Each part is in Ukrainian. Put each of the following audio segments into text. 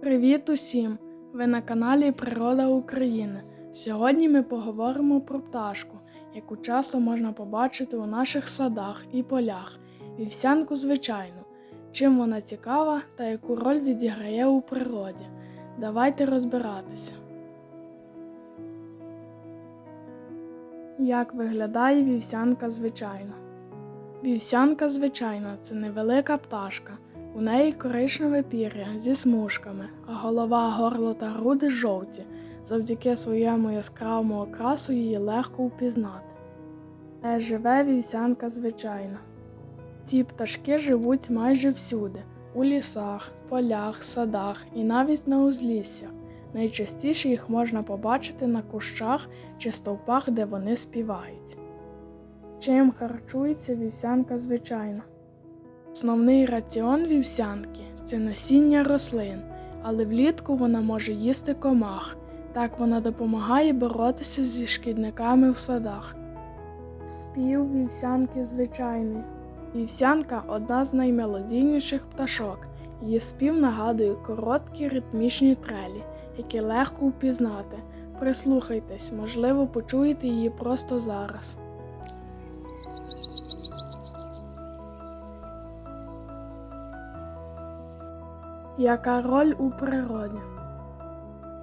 Привіт усім! Ви на каналі Природа України. Сьогодні ми поговоримо про пташку, яку часто можна побачити у наших садах і полях. Вівсянку звичайну. Чим вона цікава та яку роль відіграє у природі. Давайте розбиратися. Як виглядає вівсянка звичайна? Вівсянка звичайна це невелика пташка. У неї коричневе пір'я зі смужками, а голова, горло та груди жовті. Завдяки своєму яскравому окрасу її легко впізнати. Де живе вівсянка звичайна. Ці пташки живуть майже всюди у лісах, полях, садах і навіть на узліссях. Найчастіше їх можна побачити на кущах чи стовпах, де вони співають. Чим харчується вівсянка звичайна? Основний раціон вівсянки це насіння рослин, але влітку вона може їсти комах. Так вона допомагає боротися зі шкідниками в садах. Спів вівсянки звичайний. Вівсянка одна з наймелодійніших пташок. Її спів нагадує короткі ритмічні трелі, які легко впізнати. Прислухайтесь, можливо, почуєте її просто зараз. Яка роль у природі?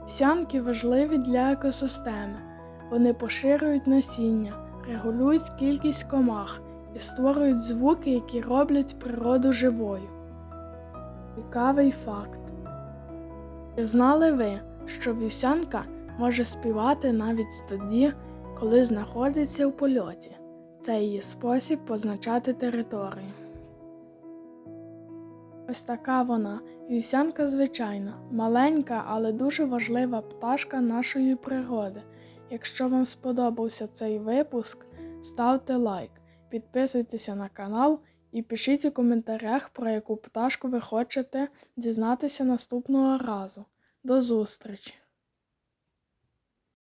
Сянки важливі для екосистеми. Вони поширюють насіння, регулюють кількість комах і створюють звуки, які роблять природу живою. Цікавий факт. Чи знали ви, що вівсянка може співати навіть тоді, коли знаходиться в польоті? Це її спосіб позначати територію. Ось така вона, вівсянка звичайна, маленька, але дуже важлива пташка нашої природи. Якщо вам сподобався цей випуск, ставте лайк, підписуйтеся на канал і пишіть у коментарях, про яку пташку ви хочете дізнатися наступного разу. До зустрічі!